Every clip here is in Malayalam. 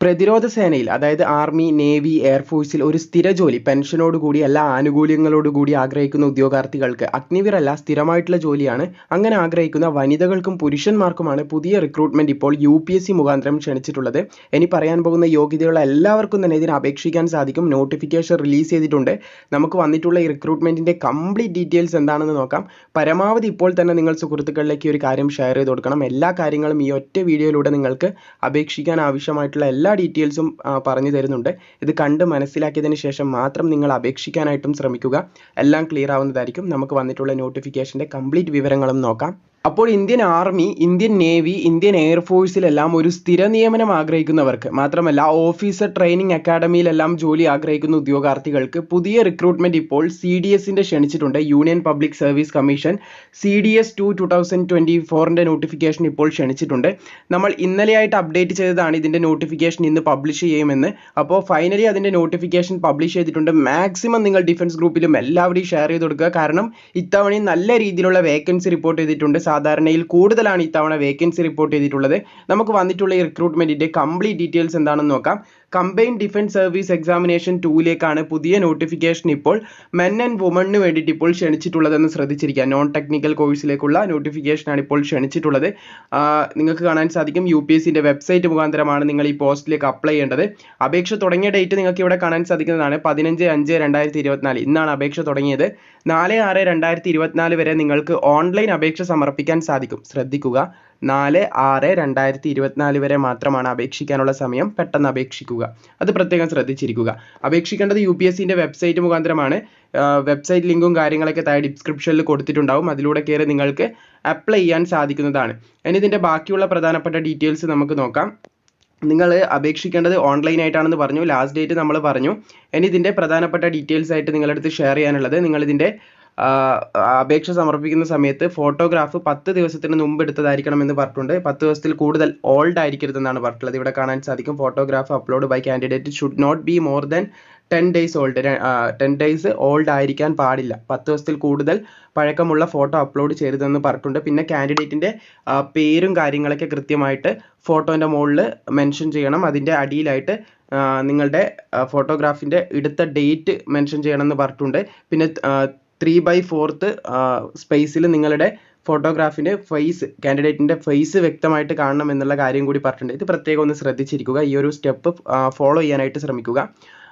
പ്രതിരോധ സേനയിൽ അതായത് ആർമി നേവി എയർഫോഴ്സിൽ ഒരു സ്ഥിര ജോലി പെൻഷനോടുകൂടി എല്ലാ ആനുകൂല്യങ്ങളോടുകൂടി ആഗ്രഹിക്കുന്ന ഉദ്യോഗാർത്ഥികൾക്ക് അഗ്നിവീർ അല്ല സ്ഥിരമായിട്ടുള്ള ജോലിയാണ്. അങ്ങനെ ആഗ്രഹിക്കുന്ന വനിതകൾക്കും പുരുഷന്മാർക്കുമാണ് പുതിയ റിക്രൂട്ട്മെന്റ് ഇപ്പോൾ യു പി എസ് സി മുഖാന്തരം ക്ഷണിച്ചിട്ടുള്ളത്. ഇനി പറയാൻ പോകുന്ന യോഗ്യതയുള്ള എല്ലാവർക്കും തന്നെ ഇതിന് അപേക്ഷിക്കാൻ സാധിക്കും. നോട്ടിഫിക്കേഷൻ റിലീസ് ചെയ്തിട്ടുണ്ട്. നമുക്ക് വന്നിട്ടുള്ള ഈ റിക്രൂട്ട്മെന്റിന്റെ കംപ്ലീറ്റ് ഡീറ്റെയിൽസ് എന്താണെന്ന് നോക്കാം. പരമാവധി ഇപ്പോൾ തന്നെ നിങ്ങൾ സുഹൃത്തുക്കളിലേക്ക് ഒരു കാര്യം ഷെയർ ചെയ്ത് കൊടുക്കണം. എല്ലാ കാര്യങ്ങളും ഈ ഒറ്റ വീഡിയോയിലൂടെ നിങ്ങൾക്ക് അപേക്ഷിക്കാൻ ആവശ്യമായിട്ടുള്ള എല്ലാ ഡീറ്റെയിൽസും പറഞ്ഞു തരുന്നുണ്ട്. ഇത് കണ്ട് മനസ്സിലാക്കിയതിന് ശേഷം മാത്രം നിങ്ങൾ അപേക്ഷിക്കാനായിട്ടും ശ്രമിക്കുക. എല്ലാം ക്ലിയർ ആവുന്നതായിരിക്കും. നമുക്ക് വന്നിട്ടുള്ള നോട്ടിഫിക്കേഷന്റെ കംപ്ലീറ്റ് വിവരങ്ങളും നോക്കാം. അപ്പോൾ Indian army Indian navy Indian എയർഫോഴ്സിലെല്ലാം ഒരു സ്ഥിര നിയമനം ആഗ്രഹിക്കുന്നവർക്ക് മാത്രമല്ല ഓഫീസർ ട്രെയിനിങ് അക്കാഡമിയിലെല്ലാം ജോലി ആഗ്രഹിക്കുന്ന ഉദ്യോഗാർത്ഥികൾക്ക് പുതിയ റിക്രൂട്ട്മെന്റ് ഇപ്പോൾ സി ഡി എസിന്റെ ക്ഷണിച്ചിട്ടുണ്ട്. Union public service commission C D S two two thousand twenty ഫോറിന്റെ നോട്ടിഫിക്കേഷൻ ഇപ്പോൾ ക്ഷണിച്ചിട്ടുണ്ട്. നമ്മൾ ഇന്നലെയായിട്ട് അപ്ഡേറ്റ് ചെയ്തതാണ് ഇതിന്റെ നോട്ടിഫിക്കേഷൻ ഇന്ന് പബ്ലിഷ് ചെയ്യുമെന്ന്. അപ്പോൾ ഫൈനലി അതിന്റെ നോട്ടിഫിക്കേഷൻ പബ്ലിഷ് ചെയ്തിട്ടുണ്ട്. മാക്സിമം നിങ്ങൾ ഡിഫൻസ് ഗ്രൂപ്പിലും എല്ലാവരെയും ഷെയർ ചെയ്ത് കൊടുക്കുക. കാരണം ഇത്തവണയും നല്ല രീതിയിലുള്ള വേക്കൻസി റിപ്പോർട്ട് ചെയ്തിട്ടുണ്ട്. സാധാരണയിൽ കൂടുതലാണ് ഇത്തവണ വേക്കൻസി റിപ്പോർട്ട് ചെയ്തിട്ടുള്ളത്. നമുക്ക് വന്നിട്ടുള്ള ഈ റിക്രൂട്ട്മെന്റിന്റെ കംപ്ലീറ്റ് ഡീറ്റെയിൽസ് എന്താണെന്ന് നോക്കാം. കമ്പൈൻ ഡിഫൻസ് സർവീസ് എക്സാമിനേഷൻ ടൂയിലേക്കാണ് പുതിയ നോട്ടിഫിക്കേഷൻ ഇപ്പോൾ മെൻ ആൻഡ് വുമണിന് വേണ്ടിയിട്ട് ഇപ്പോൾ ക്ഷണിച്ചിട്ടുള്ളതെന്ന് ശ്രദ്ധിച്ചിരിക്കുക നോൺ ടെക്നിക്കൽ കോഴ്സിലേക്കുള്ള നോട്ടിഫിക്കേഷനാണ് ഇപ്പോൾ ക്ഷണിച്ചിട്ടുള്ളത്. നിങ്ങൾക്ക് കാണാൻ സാധിക്കും യു പി എസ് സിന്റെ വെബ്സൈറ്റ് മുഖാന്തരമാണ് നിങ്ങൾ ഈ പോസ്റ്റിലേക്ക് അപ്ലൈ ചെയ്യേണ്ടത്. അപേക്ഷ തുടങ്ങിയ ഡേറ്റ് നിങ്ങൾക്ക് ഇവിടെ കാണാൻ സാധിക്കുന്നതാണ് പതിനഞ്ച് അഞ്ച് രണ്ടായിരത്തി ഇരുപത്തിനാല്. ഇന്നാണ് അപേക്ഷ തുടങ്ങിയത്. നാല് ആറ് രണ്ടായിരത്തി ഇരുപത്തിനാല് വരെ നിങ്ങൾക്ക് ഓൺലൈൻ അപേക്ഷ സമർപ്പിക്കാൻ സാധിക്കും. ശ്രദ്ധിക്കുക. നാല് ആറ് രണ്ടായിരത്തി ഇരുപത്തിനാല് വരെ മാത്രമാണ് അപേക്ഷിക്കാനുള്ള സമയം പെട്ടെന്ന് അപേക്ഷിക്കുക. അത് പ്രത്യേകം ശ്രദ്ധിച്ചിരിക്കുക. അപേക്ഷിക്കേണ്ടത് യു പി എസ് സിന്റെ വെബ്സൈറ്റ് മുഖാന്തരമാണ്. വെബ്സൈറ്റ് ലിങ്കും കാര്യങ്ങളൊക്കെ താഴെ ഡിസ്ക്രിപ്ഷനിൽ കൊടുത്തിട്ടുണ്ടാവും. അതിലൂടെ കയറി നിങ്ങൾക്ക് അപ്ലൈ ചെയ്യാൻ സാധിക്കുന്നതാണ്. ഇനി ഇതിന്റെ ബാക്കിയുള്ള പ്രധാനപ്പെട്ട ഡീറ്റെയിൽസ് നമുക്ക് നോക്കാം. നിങ്ങൾ അപേക്ഷിക്കേണ്ടത് ഓൺലൈൻ ആയിട്ടാണെന്ന് പറഞ്ഞു. ലാസ്റ്റ് ഡേറ്റ് നമ്മൾ പറഞ്ഞു. ഇനി ഇതിന്റെ പ്രധാനപ്പെട്ട ഡീറ്റെയിൽസ് ആയിട്ട് നിങ്ങളുടെ അടുത്ത് ഷെയർ ചെയ്യാനുള്ളത് നിങ്ങൾ ഇതിന്റെ അപേക്ഷ സമർപ്പിക്കുന്ന സമയത്ത് ഫോട്ടോഗ്രാഫ് പത്ത് ദിവസത്തിന് മുമ്പ് എടുത്തതായിരിക്കണം എന്ന് പറഞ്ഞിട്ടുണ്ട്. പത്ത് ദിവസത്തിൽ കൂടുതൽ ഓൾഡ് ആയിരിക്കരുതെന്നാണ് പറഞ്ഞിട്ടുള്ളത്. ഇവിടെ കാണാൻ സാധിക്കും. Photograph upload by candidate should not be more than ten days old ten days old ആയിരിക്കാൻ പാടില്ല. പത്ത് ദിവസത്തിൽ കൂടുതൽ പഴക്കമുള്ള ഫോട്ടോ അപ്ലോഡ് ചെയ്തതെന്ന് പറഞ്ഞിട്ടുണ്ട്. പിന്നെ കാൻഡിഡേറ്റിന്റെ പേരും കാര്യങ്ങളൊക്കെ കൃത്യമായിട്ട് ഫോട്ടോന്റെ മുകളിൽ മെൻഷൻ ചെയ്യണം. അതിന്റെ അടിയിലായിട്ട് നിങ്ങളുടെ ഫോട്ടോഗ്രാഫിന്റെ എടുത്ത ഡേറ്റ് മെൻഷൻ ചെയ്യണമെന്ന് പറഞ്ഞിട്ടുണ്ട്. പിന്നെ ത്രീ ബൈ ഫോർത്ത് സ്പേസിൽ നിങ്ങളുടെ ഫോട്ടോഗ്രാഫിന്റെ ഫേസ് കാൻഡിഡേറ്റിന്റെ ഫേസ് വ്യക്തമായിട്ട് കാണണം എന്നുള്ള കാര്യം കൂടി പറഞ്ഞിട്ടുണ്ട്. ഇത് പ്രത്യേകം ഒന്ന് ശ്രദ്ധിച്ചിരിക്കുക. ഈ ഒരു സ്റ്റെപ്പ് ഫോളോ ചെയ്യാനായിട്ട് ശ്രമിക്കുക.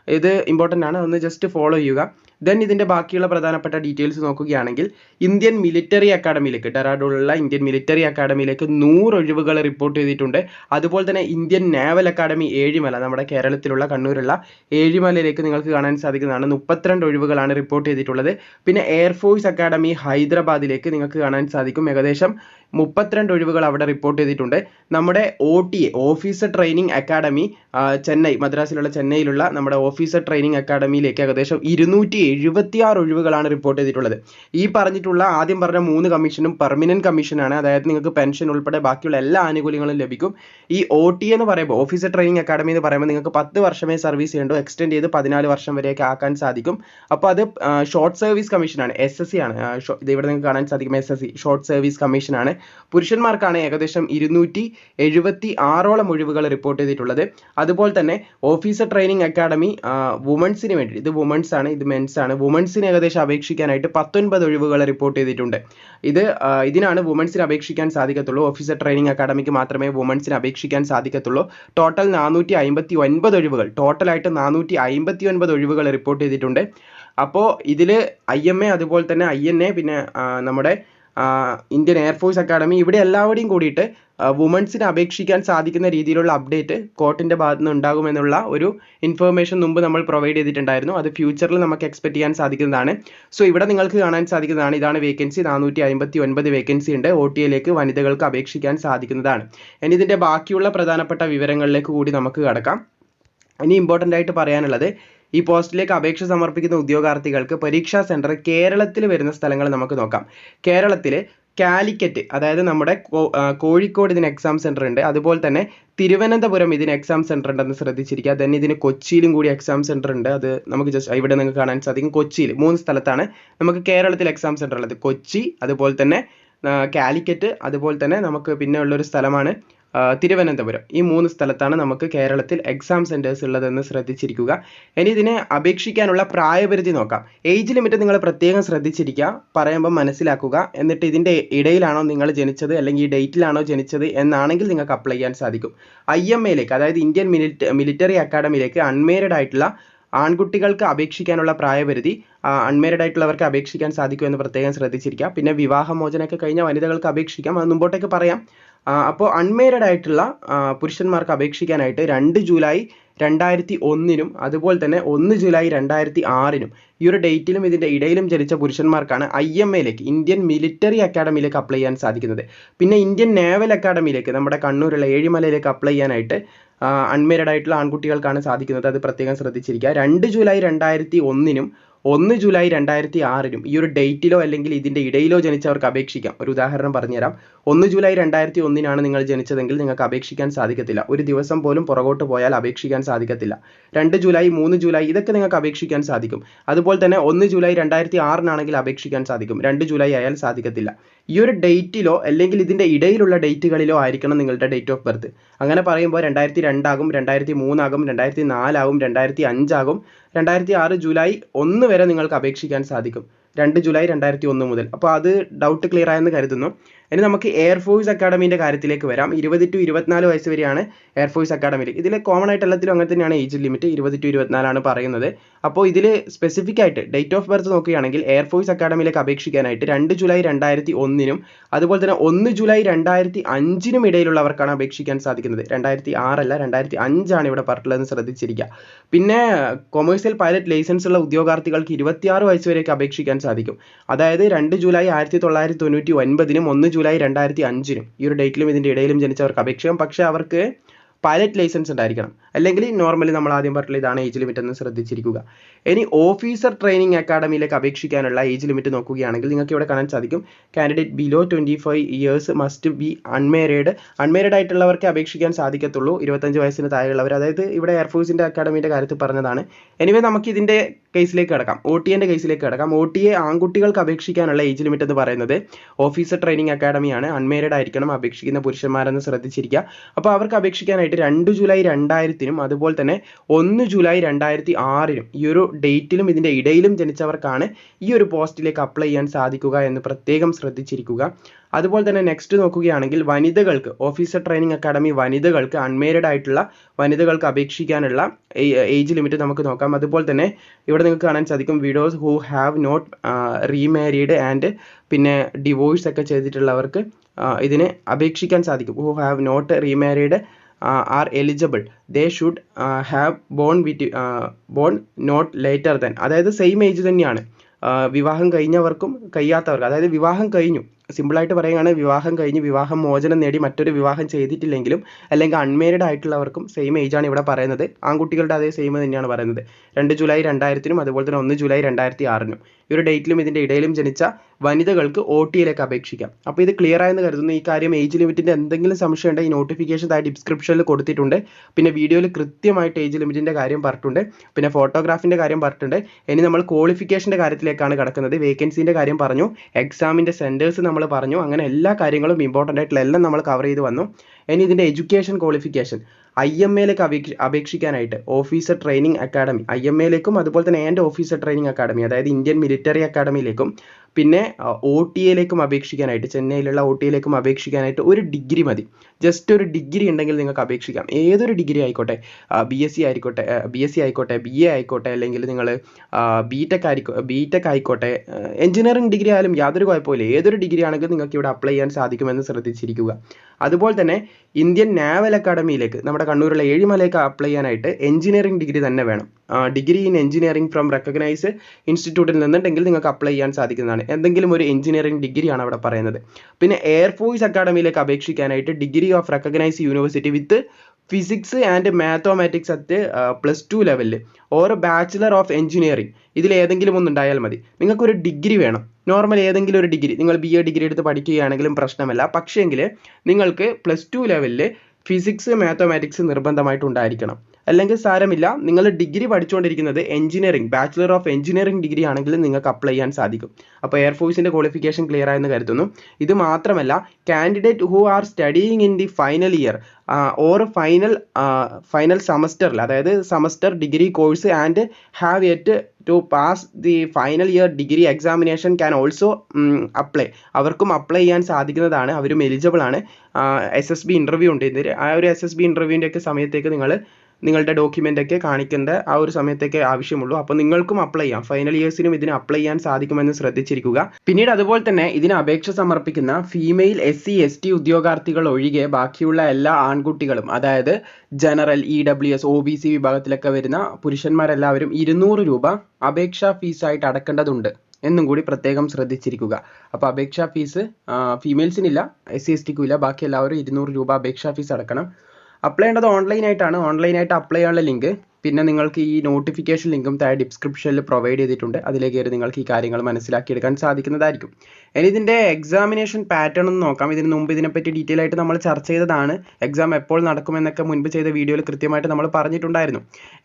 ഇത് ഇമ്പോർട്ടന്റ് ആണ്. ഒന്ന് ജസ്റ്റ് ഫോളോ ചെയ്യുക. ദെൻ ഇതിന്റെ ബാക്കിയുള്ള പ്രധാനപ്പെട്ട ഡീറ്റെയിൽസ് നോക്കുകയാണെങ്കിൽ ഇന്ത്യൻ മിലിറ്ററി അക്കാഡമിയിലേക്ക് ഡെറാഡൂണിലുള്ള ഇന്ത്യൻ മിലിറ്ററി അക്കാഡമിയിലേക്ക് നൂറ് ഒഴിവുകൾ റിപ്പോർട്ട് ചെയ്തിട്ടുണ്ട്. അതുപോലെ തന്നെ ഇന്ത്യൻ നാവൽ അക്കാഡമി ഏഴിമല നമ്മുടെ കേരളത്തിലുള്ള കണ്ണൂരുള്ള ഏഴിമലയിലേക്ക് നിങ്ങൾക്ക് കാണാൻ സാധിക്കുന്നതാണ്. മുപ്പത്തിരണ്ട് ഒഴിവുകളാണ് റിപ്പോർട്ട് ചെയ്തിട്ടുള്ളത്. പിന്നെ എയർഫോഴ്സ് അക്കാഡമി ഹൈദരാബാദിലേക്ക് നിങ്ങൾക്ക് കാണാൻ സാധിക്കും. ഏകദേശം മുപ്പത്തിരണ്ട് ഒഴിവുകൾ അവിടെ റിപ്പോർട്ട് ചെയ്തിട്ടുണ്ട്. നമ്മുടെ O T officer training academy Chennai മദ്രാസിലുള്ള ചെന്നൈയിലുള്ള നമ്മുടെ ഓഫീസർ ട്രെയിനിങ് അക്കാഡമിയിലേക്ക് ഏകദേശം ഇരുന്നൂറ്റി എഴുപത്തിയാറ് ഒഴിവുകളാണ് റിപ്പോർട്ട് ചെയ്തിട്ടുള്ളത്. ഈ പറഞ്ഞിട്ടുള്ള ആദ്യം പറഞ്ഞ മൂന്ന് കമ്മീഷനും പെർമനന്റ് കമ്മീഷനാണ്. അതായത് നിങ്ങൾക്ക് പെൻഷൻ ഉൾപ്പെടെ ബാക്കിയുള്ള എല്ലാ ആനുകൂല്യങ്ങളും ലഭിക്കും. ഈ ഒ ടി എന്ന് പറയുമ്പോൾ ഓഫീസർ ട്രെയിനിങ് അക്കാഡമി എന്ന് പറയുമ്പോൾ നിങ്ങൾക്ക് പത്ത് വർഷമേ സർവീസ് ചെയ്യേണ്ടൂ. എക്സ്റ്റെൻഡ് ചെയ്ത് പതിനാല് വർഷം വരെയൊക്കെ ആക്കാൻ സാധിക്കും. അപ്പോൾ അത് ഷോർട്ട് സർവീസ് കമ്മീഷനാണ് എസ് എസ് സി ആണ്. ഇത് ഇവിടെ നിങ്ങൾക്ക് കാണാൻ സാധിക്കും. S S C short service കമ്മീഷനാണ് പുരുഷന്മാർക്കാണ് ഏകദേശം ഇരുന്നൂറ്റി എഴുപത്തി ആറോളം ഒഴിവുകൾ റിപ്പോർട്ട് ചെയ്തിട്ടുള്ളത്. അതുപോലെ തന്നെ ഓഫീസർ ട്രെയിനിങ് അക്കാഡമി വുമൺസിന് വേണ്ടി ഇത് വുമൻസ് ആണ് ഇത് മെൻസ് ആണ്. വുമൻസിന് ഏകദേശം അപേക്ഷിക്കാനായിട്ട് പത്തൊൻപത് ഒഴിവുകൾ റിപ്പോർട്ട് ചെയ്തിട്ടുണ്ട്. ഇത് ഇതിനാണ് വുമൻസിന് അപേക്ഷിക്കാൻ സാധിക്കത്തുള്ളൂ. ഓഫീസർ ട്രെയിനിങ് അക്കാഡമിക്ക് മാത്രമേ വുമൻസിന് അപേക്ഷിക്കാൻ സാധിക്കത്തുള്ളൂ. ടോട്ടൽ നാനൂറ്റി അമ്പത്തി ഒൻപത് ഒഴിവുകൾ. ടോട്ടലായിട്ട് നാനൂറ്റി അമ്പത്തി ഒൻപത് ഒഴിവുകൾ റിപ്പോർട്ട് ചെയ്തിട്ടുണ്ട്. അപ്പോൾ ഇതിൽ ഐ എം എ അതുപോലെ തന്നെ ഐ എൻ എ പിന്നെ നമ്മുടെ ഇന്ത്യൻ എയർഫോഴ്സ് അക്കാഡമി ഇവിടെ എല്ലാവരെയും കൂടിയിട്ട് വുമൻസിന് അപേക്ഷിക്കാൻ സാധിക്കുന്ന രീതിയിലുള്ള അപ്ഡേറ്റ് കോർട്ടിന്റെ ഭാഗത്ത് നിന്ന് ഉണ്ടാകുമെന്നുള്ള ഒരു ഇൻഫർമേഷൻ മുമ്പ് നമ്മൾ പ്രൊവൈഡ് ചെയ്തിട്ടുണ്ടായിരുന്നു. അത് ഫ്യൂച്ചറിൽ നമുക്ക് എക്സ്പെക്ട് ചെയ്യാൻ സാധിക്കുന്നതാണ്. സോ ഇവിടെ നിങ്ങൾക്ക് കാണാൻ സാധിക്കുന്നതാണ് ഇതാണ് വേക്കൻസി നാനൂറ്റി അമ്പത്തി ഒൻപത് വേക്കൻസി ഉണ്ട് ഒ ടി എയിലേക്ക് വനിതകൾക്ക് അപേക്ഷിക്കാൻ സാധിക്കുന്നതാണ്. ഇനി ഇതിന്റെ ബാക്കിയുള്ള പ്രധാനപ്പെട്ട വിവരങ്ങളിലേക്ക് കൂടി നമുക്ക് കടക്കാം. ഇനി ഇമ്പോർട്ടന്റ് ആയിട്ട് പറയാനുള്ളത് ഈ പോസ്റ്റിലേക്ക് അപേക്ഷ സമർപ്പിക്കുന്ന ഉദ്യോഗാർത്ഥികൾക്ക് പരീക്ഷാ സെന്റർ കേരളത്തിൽ വരുന്ന സ്ഥലങ്ങൾ നമുക്ക് നോക്കാം. കേരളത്തിൽ കാലിക്കറ്റ് അതായത് നമ്മുടെ കോഴിക്കോട് ഇതിന് എക്സാം സെന്റർ ഉണ്ട്. അതുപോലെ തന്നെ തിരുവനന്തപുരം ഇതിന് എക്സാം സെന്റർ ഉണ്ടെന്ന് ശ്രദ്ധിച്ചിരിക്കുക. ദെൻ ഇതിന് കൊച്ചിയിലും കൂടി എക്സാം സെന്റർ ഉണ്ട്. അത് നമുക്ക് ജസ്റ്റ് ഇവിടെ നിങ്ങൾക്ക് കാണാൻ സാധിക്കും. കൊച്ചിയിൽ മൂന്ന് സ്ഥലത്താണ് നമുക്ക് കേരളത്തിൽ എക്സാം സെന്റർ ഉള്ളത്. കൊച്ചി അതുപോലെ തന്നെ കാലിക്കറ്റ് അതുപോലെ തന്നെ നമുക്ക് പിന്നെ ഉള്ളൊരു സ്ഥലമാണ് തിരുവനന്തപുരം. ഈ മൂന്ന് സ്ഥലത്താണ് നമുക്ക് കേരളത്തിൽ എക്സാം സെന്റേഴ്സ് ഉള്ളതെന്ന് ശ്രദ്ധിച്ചിരിക്കുക. ഇനി ഇതിനെ അപേക്ഷിക്കാനുള്ള പ്രായപരിധി നോക്കാം. ഏജ് ലിമിറ്റ് നിങ്ങൾ പ്രത്യേകം ശ്രദ്ധിച്ചിരിക്കുക. പറയുമ്പോൾ മനസ്സിലാക്കുക. എന്നിട്ട് ഇതിന്റെ ഇടയിലാണോ നിങ്ങൾ ജനിച്ചത് അല്ലെങ്കിൽ ഈ ഡേറ്റിലാണോ ജനിച്ചത് എന്നാണെങ്കിൽ നിങ്ങൾക്ക് അപ്ലൈ ചെയ്യാൻ സാധിക്കും. ഐ എം എയിലേക്ക് അതായത് ഇന്ത്യൻ മിലിറ്ററി അക്കാഡമിയിലേക്ക് അൺമേരിഡ് ആയിട്ടുള്ള ആൺകുട്ടികൾക്ക് അപേക്ഷിക്കാനുള്ള പ്രായപരിധി അൺമേരിഡ് ആയിട്ടുള്ളവർക്ക് അപേക്ഷിക്കാൻ സാധിക്കും എന്ന് പ്രത്യേകം ശ്രദ്ധിച്ചിരിക്കുക. പിന്നെ വിവാഹമോചനമൊക്കെ കഴിഞ്ഞ വനിതകൾക്ക് അപേക്ഷിക്കാം. അത് മുമ്പോട്ടേക്ക് പറയാം. അപ്പോൾ അൺമേരിഡ് ആയിട്ടുള്ള പുരുഷന്മാർക്ക് അപേക്ഷിക്കാനായിട്ട് രണ്ട് ജൂലൈ രണ്ടായിരത്തി ഒന്നിനും അതുപോലെ തന്നെ ഒന്ന് ജൂലൈ രണ്ടായിരത്തി ആറിനും ഈ ഒരു ഡേറ്റിലും ഇതിന്റെ ഇടയിലും ജനിച്ച പുരുഷന്മാർക്കാണ് ഐ എം എയിലേക്ക് ഇന്ത്യൻ മിലിറ്ററി അക്കാഡമിയിലേക്ക് അപ്ലൈ ചെയ്യാൻ സാധിക്കുന്നത്. പിന്നെ ഇന്ത്യൻ നേവൽ അക്കാഡമിയിലേക്ക് നമ്മുടെ കണ്ണൂരുള്ള ഏഴിമലയിലേക്ക് അപ്ലൈ ചെയ്യാനായിട്ട് അൺമേരിഡ് ആയിട്ടുള്ള ആൺകുട്ടികൾക്കാണ് സാധിക്കുന്നത്. അത് പ്രത്യേകം ശ്രദ്ധിച്ചിരിക്കുക. രണ്ട് ജൂലൈ രണ്ടായിരത്തി ഒന്നിനും ഒന്ന് ജൂലൈ രണ്ടായിരത്തി ആറിനും ഈ ഒരു ഡേറ്റിലോ അല്ലെങ്കിൽ ഇതിന്റെ ഇടയിലോ ജനിച്ചവർക്ക് അപേക്ഷിക്കാം. ഒരു ഉദാഹരണം പറഞ്ഞുതരാം. ഒന്ന് ജൂലൈ രണ്ടായിരത്തി ഒന്നിനാണ് നിങ്ങൾ ജനിച്ചതെങ്കിൽ നിങ്ങൾക്ക് അപേക്ഷിക്കാൻ സാധിക്കത്തില്ല. ഒരു ദിവസം പോലും പുറകോട്ട് പോയാൽ അപേക്ഷിക്കാൻ സാധിക്കത്തില്ല. രണ്ട് ജൂലൈ മൂന്ന് ജൂലൈ ഇതൊക്കെ നിങ്ങൾക്ക് അപേക്ഷിക്കാൻ സാധിക്കും. അതുപോലെ തന്നെ ഒന്ന് ജൂലൈ രണ്ടായിരത്തി ആറിനാണെങ്കിൽ അപേക്ഷിക്കാൻ സാധിക്കും. രണ്ട് ജൂലൈ ആയാൽ സാധിക്കത്തില്ല. ഈ ഒരു ഡേറ്റിലോ അല്ലെങ്കിൽ ഇതിന്റെ ഇടയിലുള്ള ഡേറ്റുകളിലോ ആയിരിക്കണം നിങ്ങളുടെ ഡേറ്റ് ഓഫ് ബർത്ത്. അങ്ങനെ പറയുമ്പോൾ രണ്ടായിരത്തി രണ്ടാകും രണ്ടായിരത്തി മൂന്നാകും രണ്ടായിരത്തി നാലാകും രണ്ടായിരത്തി അഞ്ചാകും രണ്ടായിരത്തി ആറ് ജൂലൈ ഒന്ന് വരെ നിങ്ങൾക്ക് അപേക്ഷിക്കാൻ സാധിക്കും. രണ്ട് ജൂലൈ രണ്ടായിരത്തി ഒന്ന് മുതൽ. അപ്പോൾ അത് ഡൗട്ട് ക്ലിയർ ആയെന്ന് കരുതുന്നു. ഇനി നമുക്ക് എയർഫോഴ്സ് അക്കാഡമീന്റെ കാര്യത്തിലേക്ക് വരാം. ഇരുപത് ടു ഇരുപത്തിനാല് വയസ്സ് വരെയാണ് എയർഫോഴ്സ് അക്കാഡമിയിൽ ഇതിൽ കോമൺ ആയിട്ട് എല്ലാത്തിലും അങ്ങനെ തന്നെയാണ് ഏജ് ലിമിറ്റ് ഇരുപത് ടു ഇരുപത്തിനാലാണ് പറയുന്നത്. അപ്പോൾ ഇതിൽ സ്പെസിഫിക് ആയിട്ട് ഡേറ്റ് ഓഫ് ബർത്ത് നോക്കുകയാണെങ്കിൽ എയർഫോഴ്സ് അക്കാഡമിയിലേക്ക് അപേക്ഷിക്കാനായിട്ട് രണ്ട് ജൂലൈ രണ്ടായിരത്തി ഒന്നിനും അതുപോലെ തന്നെ ഒന്ന് ജൂലൈ രണ്ടായിരത്തി അഞ്ചിനും ഇടയിലുള്ളവർക്കാണ് അപേക്ഷിക്കാൻ സാധിക്കുന്നത്. രണ്ടായിരത്തി ആറല്ല രണ്ടായിരത്തി അഞ്ചാണ് ഇവിടെ പറഞ്ഞിട്ടുള്ളതെന്ന് ശ്രദ്ധിച്ചിരിക്കുക പിന്നെ കൊമേഴ്സ്യൽ പൈലറ്റ് ലൈസൻസ് ഉള്ള ഉദ്യോഗാർത്ഥികൾക്ക് ഇരുപത്തിയാറ് വയസ്സ് വരെയൊക്കെ അപേക്ഷിക്കാൻ സാധിക്കും. അതായത് രണ്ട് ജൂലൈ ആയിരത്തി തൊള്ളായിരത്തി തൊണ്ണൂറ്റി ഒൻപതിനും ഒന്ന് ജൂലൈ രണ്ടായിരത്തി അഞ്ചിനും ഈ ഒരു ഡേറ്റിലും ഇതിന്റെ ഇടയിലും ജനിച്ചവർക്ക് അപേക്ഷിക്കാം പക്ഷേ അവർക്ക് പൈലറ്റ് ലൈസൻസ് ഉണ്ടായിരിക്കണം. അല്ലെങ്കിൽ നോർമലി നമ്മൾ ആദ്യം പറഞ്ഞിട്ടുള്ള ഇതാണ് ഏജ് ലിമിറ്റ് എന്ന് ശ്രദ്ധിച്ചിരിക്കുക. ഇനി ഓഫീസർ ട്രെയിനിങ് അക്കാഡമിയിലേക്ക് അപേക്ഷിക്കാനുള്ള ഏജ് ലിമിറ്റ് നോക്കുകയാണെങ്കിൽ നിങ്ങൾക്ക് ഇവിടെ കാണാൻ സാധിക്കും. Candidate below twenty five years must be unmarried unmarried ആയിട്ടുള്ളവർക്ക് അപേക്ഷിക്കാൻ സാധിക്കത്തുള്ളൂ. ഇരുപത്തഞ്ച് വയസ്സിന് താഴെയുള്ളവർ. അതായത് ഇവിടെ എയർഫോഴ്സിന്റെ അക്കാഡമിയുടെ കാര്യത്തിൽ പറഞ്ഞതാണ്. എനിവേ നമുക്ക് ഇതിന്റെ കേസിലേക്ക് കിടക്കാം. ഒ ടി എന്റെ കേസിലേക്ക് കിടക്കാം. ഒ ടി എ ആൺകുട്ടികൾക്ക് അപേക്ഷിക്കാനുള്ള ഏജ് ലിമിറ്റ് എന്ന് പറയുന്നത് ഓഫീസർ ട്രെയിനിങ് അക്കാഡമിയാണ് അൺമേരീഡ് ആയിരിക്കണം. അപേക്ഷിക്കുന്ന പുരുഷന്മാരെന്ന് ശ്രദ്ധിച്ചിരിക്കുക. അപ്പോൾ അവർക്ക് അപേക്ഷിക്കാനായിട്ട് രണ്ട് ജൂലൈ രണ്ടായിരത്തിനും അതുപോലെ തന്നെ ഒന്ന് ജൂലൈ രണ്ടായിരത്തി ആറിനും ഈ ഒരു ഡേറ്റിലും ഇതിന്റെ ഇടയിലും ജനിച്ചവർക്കാണ് ഈ ഒരു പോസ്റ്റിലേക്ക് അപ്ലൈ ചെയ്യാൻ സാധിക്കുക എന്ന് പ്രത്യേകം ശ്രദ്ധിച്ചിരിക്കുക. അതുപോലെ തന്നെ നെക്സ്റ്റ് നോക്കുകയാണെങ്കിൽ വനിതകൾക്ക് ഓഫീസർ ട്രെയിനിങ് അക്കാഡമി വനിതകൾക്ക് അൺമേരിഡ് ആയിട്ടുള്ള വനിതകൾക്ക് അപേക്ഷിക്കാനുള്ള ഏജ് ലിമിറ്റ് നമുക്ക് നോക്കാം. അതുപോലെ തന്നെ ഇവിടെ നിങ്ങൾക്ക് കാണാൻ സാധിക്കും widows who have not remarried and പിന്നെ ഡിവോഴ്സ് ഒക്കെ ചെയ്തിട്ടുള്ളവർക്ക് ഇതിനെ അപേക്ഷിക്കാൻ സാധിക്കും. Who have not remarried are eligible they should have born with born not later than. അതായത് സെയിം ഏജ് തന്നെയാണ്. വിവാഹം കഴിഞ്ഞവർക്കും കഴിയാത്തവർക്കും. അതായത് വിവാഹം കഴിഞ്ഞു. സിമ്പിളായിട്ട് പറയുകയാണെങ്കിൽ വിവാഹം കഴിഞ്ഞ് വിവാഹം മോചനം നേടി മറ്റൊരു വിവാഹം ചെയ്തിട്ടില്ലെങ്കിലും അല്ലെങ്കിൽ അൺമേരിഡ് ആയിട്ടുള്ളവർക്കും സെയിം ഏജ് ആണ് ഇവിടെ പറയുന്നത്. ആൺകുട്ടികളുടെ അതേ സെയിം തന്നെയാണ് പറയുന്നത്. രണ്ട് ജൂലൈ രണ്ടായിരത്തിനും അതുപോലെ തന്നെ ഒന്ന് ജൂലൈ രണ്ടായിരത്തി ആറിനും ഈ ഒരു ഡേറ്റിലും ഇതിന്റെ ഇടയിലും ജനിച്ച വനിതകൾക്ക് ഒ ടിയിലേക്ക് അപേക്ഷിക്കാം. അപ്പോൾ ഇത് ക്ലിയർ ആയെന്ന് കരുതുന്നു. ഈ കാര്യം ഏജ് ലിമിറ്റിന്റെ എന്തെങ്കിലും സംശയം ഉണ്ടെങ്കിൽ നോട്ടിഫിക്കേഷൻ താഴെ ഡിസ്ക്രിപ്ഷനിൽ കൊടുത്തിട്ടുണ്ട്. പിന്നെ വീഡിയോയിൽ കൃത്യമായിട്ട് ഏജ് ലിമിറ്റിന്റെ കാര്യം പറഞ്ഞിട്ടുണ്ട്. പിന്നെ ഫോട്ടോഗ്രാഫിന്റെ കാര്യം പറഞ്ഞിട്ടുണ്ട്. ഇനി നമ്മൾ ക്വാളിഫിക്കേഷന്റെ കാര്യത്തിലേക്കാണ് കിടക്കുന്നത്. വേക്കൻസിന്റെ കാര്യം പറഞ്ഞു. എക്സാമിന്റെ സെന്റേഴ്സ് നമ്മൾ പറഞ്ഞു. അങ്ങനെ എല്ലാ കാര്യങ്ങളും ഇമ്പോർട്ടന്റ് ആയിട്ടുള്ള എല്ലാം നമ്മൾ കവർ ചെയ്ത് വന്നു. ഇനി ഇതിന്റെ എഡ്യൂക്കേഷൻ ക്വാളിഫിക്കേഷൻ ഐ എം എയിലേക്ക് അപേക്ഷ അപേക്ഷിക്കാനായിട്ട് officer training academy I M എയിലേക്കും അതുപോലെ തന്നെ ആൻഡ് ഓഫീസർ ട്രെയിനിങ് അക്കാഡമി അതായത് ഇന്ത്യൻ മിലിറ്ററി അക്കാഡമിയിലേക്കും പിന്നെ ഒ ടി എയിലേക്കും അപേക്ഷിക്കാനായിട്ട് ചെന്നൈയിലുള്ള ഒ ടി എയിലേക്കും അപേക്ഷിക്കാനായിട്ട് ഒരു ഡിഗ്രി മതി. ജസ്റ്റ് ഒരു ഡിഗ്രി ഉണ്ടെങ്കിൽ നിങ്ങൾക്ക് അപേക്ഷിക്കാം. ഏതൊരു ഡിഗ്രി ആയിക്കോട്ടെ ബി എസ് സി ആയിക്കോട്ടെ ബി എസ് സി ആയിക്കോട്ടെ ബി എ ആയിക്കോട്ടെ അല്ലെങ്കിൽ നിങ്ങൾ ബി ടെക് ആയിക്കോ ബി ടെക് ആയിക്കോട്ടെ എഞ്ചിനീയറിംഗ് ഡിഗ്രി ആയാലും യാതൊരു കുഴപ്പമില്ല ഏതൊരു ഡിഗ്രി ആണെങ്കിലും നിങ്ങൾക്ക് ഇവിടെ അപ്ലൈ ചെയ്യാൻ സാധിക്കുമെന്ന് ശ്രദ്ധിച്ചിരിക്കുക. അതുപോലെ തന്നെ ഇന്ത്യൻ നാവൽ അക്കാഡമിയിലേക്ക് നമ്മുടെ കണ്ണൂരുള്ള ഏഴിമലയ്ക്ക് അപ്ലൈ ചെയ്യാനായിട്ട് എഞ്ചിനീയറിംഗ് ഡിഗ്രി തന്നെ വേണം. Degree in engineering from recognise ഇൻസ്റ്റിറ്റ്യൂട്ടിൽ നിന്നുണ്ടെങ്കിൽ നിങ്ങൾക്ക് അപ്ലൈ ചെയ്യാൻ സാധിക്കുന്നതാണ്. എന്തെങ്കിലും ഒരു എഞ്ചിനീയറിംഗ് ഡിഗ്രിയാണ് അവിടെ പറയുന്നത്. പിന്നെ എയർഫോഴ്സ് അക്കാഡമിയിലേക്ക് അപേക്ഷിക്കാനായിട്ട് degree of recognise university with physics and mathematics at plus two ലെവലിൽ ഓർ ബാച്ചിലർ ഓഫ് എഞ്ചിനീയറിംഗ് ഇതിൽ ഏതെങ്കിലും ഒന്ന് ഉണ്ടായാൽ മതി. നിങ്ങൾക്കൊരു ഡിഗ്രി വേണം. നോർമൽ ഏതെങ്കിലും ഒരു ഡിഗ്രി നിങ്ങൾ ബി എ ഡിഗ്രി എടുത്ത് പഠിക്കുകയാണെങ്കിലും പ്രശ്നമല്ല. പക്ഷേങ്കിൽ നിങ്ങൾക്ക് പ്ലസ് ടു ലെവലിൽ ഫിസിക്സ് മാത്തമാറ്റിക്സ് നിർബന്ധമായിട്ട് ഉണ്ടായിരിക്കണം. അല്ലെങ്കിൽ സാരമില്ല. നിങ്ങൾ ഡിഗ്രി പഠിച്ചുകൊണ്ടിരിക്കുന്നത് engineering bachelor of engineering degree ആണെങ്കിൽ നിങ്ങൾക്ക് അപ്ലൈ ചെയ്യാൻ സാധിക്കും. അപ്പോൾ എയർഫോഴ്സിന്റെ ക്വാളിഫിക്കേഷൻ ക്ലിയർ ആയെന്ന് കരുതുന്നു. ഇത് മാത്രമല്ല candidate who are studying in the final year or final final സെമസ്റ്ററിൽ അതായത് semester degree course and have yet to pass the final year degree examination can also apply അവർക്കും അപ്ലൈ ചെയ്യാൻ സാധിക്കുന്നതാണ്. അവരും എലിജിബിൾ ആണ്. എസ് എസ് ബി ഇന്റർവ്യൂ ഉണ്ട്. ഇതിൽ ആ ഒരു എസ് എസ് ബി ഇന്റർവ്യൂവിന്റെയൊക്കെ സമയത്തേക്ക് നിങ്ങൾ നിങ്ങളുടെ ഡോക്യുമെന്റ് ഒക്കെ കാണിക്കേണ്ട ആ ഒരു സമയത്തൊക്കെ ആവശ്യമുള്ളൂ. അപ്പോൾ നിങ്ങൾക്കും അപ്ലൈ ചെയ്യാം. ഫൈനൽ ഇയേഴ്സിനും ഇതിന് അപ്ലൈ ചെയ്യാൻ സാധിക്കുമെന്ന് ശ്രദ്ധിച്ചിരിക്കുക. പിന്നീട് അതുപോലെ തന്നെ ഇതിന് അപേക്ഷ സമർപ്പിക്കുന്ന female S C S T ഉദ്യോഗാർത്ഥികൾ ഒഴികെ ബാക്കിയുള്ള എല്ലാ ആൺകുട്ടികളും അതായത് general E W S O B C വിഭാഗത്തിലൊക്കെ വരുന്ന പുരുഷന്മാരെല്ലാവരും ഇരുന്നൂറ് രൂപ അപേക്ഷാ ഫീസായിട്ട് അടക്കേണ്ടതുണ്ട് എന്നും കൂടി പ്രത്യേകം ശ്രദ്ധിച്ചിരിക്കുക. അപ്പോൾ അപേക്ഷാ ഫീസ് ഫീമെയിൽസിനില്ല എസ് സി എസ് ടിക്കും ഇല്ല ബാക്കി എല്ലാവരും ഇരുന്നൂറ് രൂപ അപേക്ഷാ ഫീസ് അടക്കണം. അപ്ലൈ ചെയ്യേണ്ടത് ഓൺലൈൻ ആയിട്ട് അപ്ലൈ ചെയ്യാനുള്ള ലിങ്ക് പിന്നെ നിങ്ങൾക്ക് ഈ നോട്ടിഫിക്കേഷൻ ലിങ്കും താഴെ ഡിസ്ക്രിപ്ഷനിൽ പ്രൊവൈഡ് ചെയ്തിട്ടുണ്ട്. അതിലേക്ക് കയറി നിങ്ങൾക്ക് ഈ കാര്യങ്ങൾ മനസ്സിലാക്കിയെടുക്കാൻ സാധിക്കുന്നതായിരിക്കും. ഇനി ഇതിന്റെ എക്സാമിനേഷൻ പാറ്റേൺ ഒന്ന് നോക്കാം. ഇതിന് മുമ്പ് ഇതിനെപ്പറ്റി ഡീറ്റെയിൽ ആയിട്ട് നമ്മൾ ചർച്ച ചെയ്തതാണ്. എക്സാം എപ്പോൾ നടക്കുമെന്നൊക്കെ മുൻപ് ചെയ്ത വീഡിയോയിൽ കൃത്യമായിട്ട് നമ്മൾ പറഞ്ഞിട്ടുണ്ടായിരുന്നു.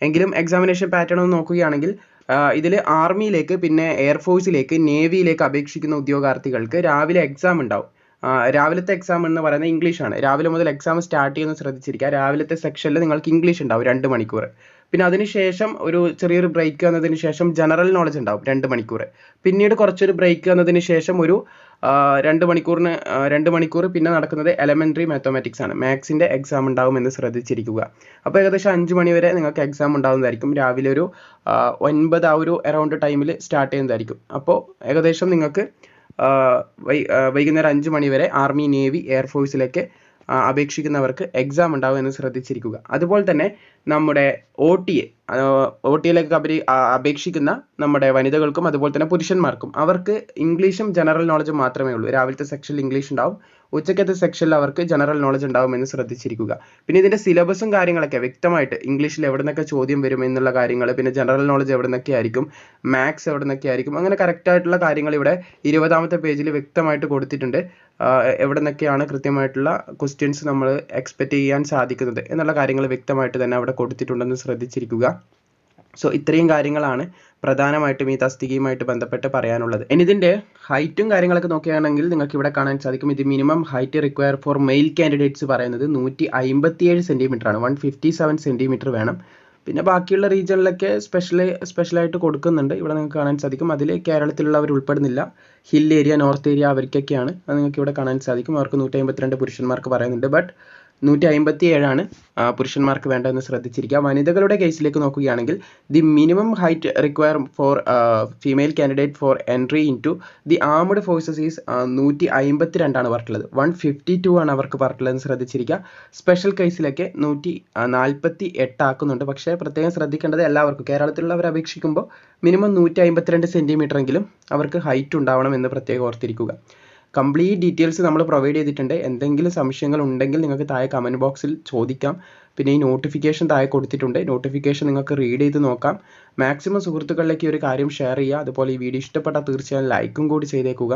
എങ്കിലും എക്സാമിനേഷൻ പാറ്റേൺ ഒന്ന് നോക്കുകയാണെങ്കിൽ ഇതിൽ ആർമിയിലേക്ക് പിന്നെ എയർഫോഴ്സിലേക്ക് നേവിയിലേക്ക് അപേക്ഷിക്കുന്ന ഉദ്യോഗാർത്ഥികൾക്ക് രാവിലെ എക്സാം ഉണ്ടാവും. രാവിലത്തെ എക്സാം എന്ന് പറയുന്നത് ഇംഗ്ലീഷാണ് രാവിലെ മുതൽ എക്സാം സ്റ്റാർട്ട് ചെയ്യുന്നത് ശ്രദ്ധിച്ചിരിക്കുക. രാവിലത്തെ സെക്ഷനിൽ നിങ്ങൾക്ക് ഇംഗ്ലീഷ് ഉണ്ടാവും രണ്ട് മണിക്കൂർ പിന്നെ അതിനുശേഷം ഒരു ചെറിയൊരു ബ്രേക്ക് വന്നതിന് ശേഷം ജനറൽ നോളജ് ഉണ്ടാവും രണ്ട് മണിക്കൂർ പിന്നീട് കുറച്ചൊരു ബ്രേക്ക് വന്നതിന് ശേഷം ഒരു രണ്ട് മണിക്കൂറിന് രണ്ട് മണിക്കൂർ പിന്നെ നടക്കുന്നത് എലമെന്ററി മാത്തമാറ്റിക്സ് ആണ്. മാത്സിന്റെ എക്സാം ഉണ്ടാവും എന്ന് ശ്രദ്ധിച്ചിരിക്കുക. അപ്പോൾ ഏകദേശം അഞ്ച് മണി വരെ നിങ്ങൾക്ക് എക്സാം ഉണ്ടാവുന്നതായിരിക്കും. രാവിലെ ഒരു ഒൻപത് ആ ഒരു അറൗണ്ട് ടൈമിൽ സ്റ്റാർട്ട് ചെയ്യുന്നതായിരിക്കും. അപ്പോൾ ഏകദേശം നിങ്ങൾക്ക് വൈകുന്നേരം അഞ്ച് മണി വരെ ആർമി നേവി എയർഫോഴ്സിലേക്ക് അപേക്ഷിക്കുന്നവർക്ക് എക്സാം ഉണ്ടാവും എന്ന് ശ്രദ്ധിച്ചിരിക്കുക. അതുപോലെ തന്നെ നമ്മുടെ O T A O T എയിലേക്ക് അപരി അപേക്ഷിക്കുന്ന നമ്മുടെ വനിതകൾക്കും അതുപോലെ തന്നെ പുരുഷന്മാർക്കും അവർക്ക് ഇംഗ്ലീഷും ജനറൽ നോളജും മാത്രമേ ഉള്ളൂ. രാവിലത്തെ സെക്ഷനിൽ ഇംഗ്ലീഷ് ഉണ്ടാവും. ഉച്ചക്കത്തെ സെക്ഷനിൽ അവർക്ക് ജനറൽ നോളജ് ഉണ്ടാവുമെന്ന് ശ്രദ്ധിച്ചിരിക്കുക. പിന്നെ ഇതിന്റെ സിലബസും കാര്യങ്ങളൊക്കെ വ്യക്തമായിട്ട് ഇംഗ്ലീഷിൽ എവിടെ നിന്നൊക്കെ ചോദ്യം വരും എന്നുള്ള കാര്യങ്ങൾ പിന്നെ ജനറൽ നോളജ് എവിടെ നിന്നൊക്കെ ആയിരിക്കും മാത്സ് എവിടെ നിന്നൊക്കെ ആയിരിക്കും അങ്ങനെ കറക്റ്റായിട്ടുള്ള കാര്യങ്ങൾ ഇവിടെ ഇരുപതാമത്തെ പേജിൽ വ്യക്തമായിട്ട് കൊടുത്തിട്ടുണ്ട്. എവിടെ നിന്നൊക്കെയാണ് കൃത്യമായിട്ടുള്ള ക്വസ്റ്റ്യൻസ് നമ്മൾ എക്സ്പെക്റ്റ് ചെയ്യാൻ സാധിക്കുന്നത് എന്നുള്ള കാര്യങ്ങൾ വ്യക്തമായിട്ട് തന്നെ അവിടെ കൊടുത്തിട്ടുണ്ടെന്ന് ശ്രദ്ധിച്ചിരിക്കുക. സോ ഇത്രയും കാര്യങ്ങളാണ് പ്രധാനമായിട്ടും ഈ തസ്തികയുമായിട്ട് ബന്ധപ്പെട്ട് പറയാനുള്ളത്. ഇനി ഇതിന്റെ ഹൈറ്റും കാര്യങ്ങളൊക്കെ നോക്കുകയാണെങ്കിൽ നിങ്ങൾക്ക് ഇവിടെ കാണാൻ സാധിക്കും. ഇത് minimum height require for male candidates പറയുന്നത് നൂറ്റി അമ്പത്തിയേഴ് സെന്റിമീറ്റർ ആണ്. വൺ ഫിഫ്റ്റി സെവൻ സെന്റിമീറ്റർ വേണം. പിന്നെ ബാക്കിയുള്ള റീജിയണിലൊക്കെ സ്പെഷ്യൽ സ്പെഷ്യലായിട്ട് കൊടുക്കുന്നുണ്ട്. ഇവിടെ നിങ്ങൾക്ക് കാണാൻ സാധിക്കും. അതിൽ കേരളത്തിലുള്ളവർ ഉൾപ്പെടുന്നില്ല. ഹിൽ ഏരിയ നോർത്ത് ഏരിയ അവർക്കൊക്കെയാണ്. അത് നിങ്ങൾക്ക് ഇവിടെ കാണാൻ സാധിക്കും. അവർക്ക് നൂറ്റി അമ്പത്തിരണ്ട് പുരുഷന്മാർക്ക് പറയുന്നുണ്ട്. ബട്ട് നൂറ്റി അമ്പത്തി ഏഴാണ് പുരുഷന്മാർക്ക് വേണ്ടതെന്ന് ശ്രദ്ധിച്ചിരിക്കുക. വനിതകളുടെ കേസിലേക്ക് നോക്കുകയാണെങ്കിൽ the minimum height require for female candidate for entry into the armed forces is നൂറ്റി അമ്പത്തി രണ്ടാണ് പറഞ്ഞിട്ടുള്ളത്. വൺ ഫിഫ്റ്റി ടു ആണ് അവർക്ക് പറഞ്ഞിട്ടുള്ളതെന്ന് ശ്രദ്ധിച്ചിരിക്കുക. സ്പെഷ്യൽ കേസിലൊക്കെ നൂറ്റി നാൽപ്പത്തി എട്ടാക്കുന്നുണ്ട് പക്ഷേ പ്രത്യേകം ശ്രദ്ധിക്കേണ്ടത് എല്ലാവർക്കും കേരളത്തിലുള്ളവരെ അപേക്ഷിക്കുമ്പോൾ മിനിമം നൂറ്റി അമ്പത്തിരണ്ട് സെന്റിമീറ്ററെങ്കിലും അവർക്ക് ഹൈറ്റ് ഉണ്ടാവണം എന്ന് പ്രത്യേകം ഓർത്തിരിക്കുക. കംപ്ലീറ്റ് ഡീറ്റെയിൽസ് നമ്മൾ പ്രൊവൈഡ് ചെയ്തിട്ടുണ്ട്. എന്തെങ്കിലും സംശയങ്ങൾ ഉണ്ടെങ്കിൽ നിങ്ങൾക്ക് താഴെ കമന്റ് ബോക്സിൽ ചോദിക്കാം. പിന്നെ ഈ നോട്ടിഫിക്കേഷൻ താഴെ കൊടുത്തിട്ടുണ്ട്. നോട്ടിഫിക്കേഷൻ നിങ്ങൾക്ക് റീഡ് ചെയ്ത് നോക്കാം. മാക്സിമം സുഹൃത്തുക്കളിലേക്ക് ഒരു കാര്യം ഷെയർ ചെയ്യുക. അതുപോലെ ഈ വീഡിയോ ഇഷ്ടപ്പെട്ടാൽ തീർച്ചയായും ലൈക്കും കൂടി ചെയ്തേക്കുക.